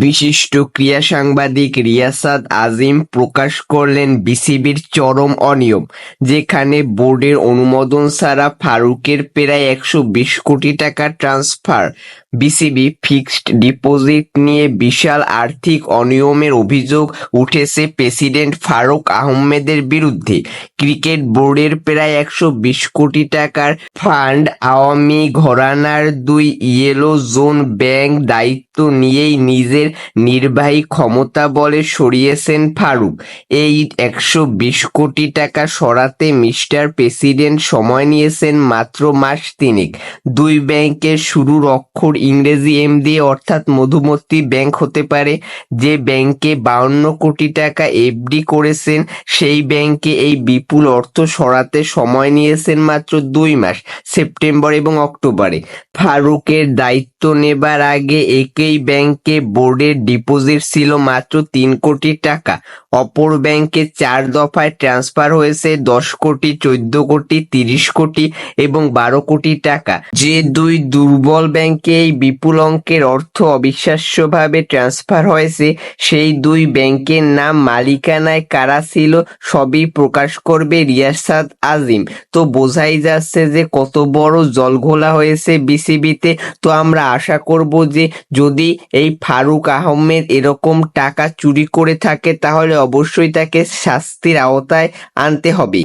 বিশিষ্ট ক্রীড়া সাংবাদিক রিয়াসাত আজিম প্রকাশ করলেন বিসিবির চরম অনিয়ম, যেখানে বোর্ডের অনুমোদন ছাড়া ফারুকের প্রায় একশো বিশ কোটি টাকা ট্রান্সফার। বিসিবি ফিক্সড ডিপোজিট নিয়ে বিশাল আর্থিক অনিয়মের অভিযোগ উঠেছে প্রেসিডেন্ট ফারুক আহমেদের বিরুদ্ধে। ক্রিকেট বোর্ডের প্রায় একশো বিশ কোটি টাকার ফান্ড আওয়ামী ঘরানার দুই ইয়েলো জোন ব্যাংক দায়িত্ব নিয়েই নিজের নির্বাহী ক্ষমতা বলে সরিয়েছেন ফারুক। এই একশো বিশ কোটি টাকা সরাতে মিস্টার প্রেসিডেন্ট সময় নিয়েছেন মাত্র মাস তিনেক। দুই ব্যাংকের শুরুর অক্ষর ইংরেজি এম দিয়ে অর্থাৎ মধুমতি ব্যাংক হতে পারে। যে ব্যাংকে বাউন্ন কোটি টাকা এফডি করেছেন, সেই ব্যাংকে এই বিপুল অর্থ সরাতে সময় নিয়েছেন মাত্র দুই মাস, সেপ্টেম্বর এবং অক্টোবরে। ফারুকের দায়িত্ব নেবার আগে একই ব্যাংকে বোর্ডের ডিপোজিট ছিল মাত্র তিন কোটি টাকা। অপর ব্যাংকে চার দফায় ট্রান্সফার হয়েছে দশ কোটি, চোদ্দ কোটি, তিরিশ কোটি এবং বারো কোটি টাকা। যে দুই দুর্বল ব্যাংকে এই বিপুল অঙ্কের অর্থ অবিশ্বাস্যভাবে ট্রান্সফার হয়েছে, সেই দুই ব্যাংকের নাম মালিকানায় কারা ছিল সবই প্রকাশ করবে রিয়াসাদ আজিম। তো বোঝাই যাচ্ছে যে কত বড় জলঘোলা হয়েছে বিসিবিতে। তো আমরা আশা করব যে যদি এই ফারুক আহমেদ এরকম টাকা চুরি করে থাকে, তাহলে অবশ্যই তাকে শাস্তির আওতায় আনতে হবে।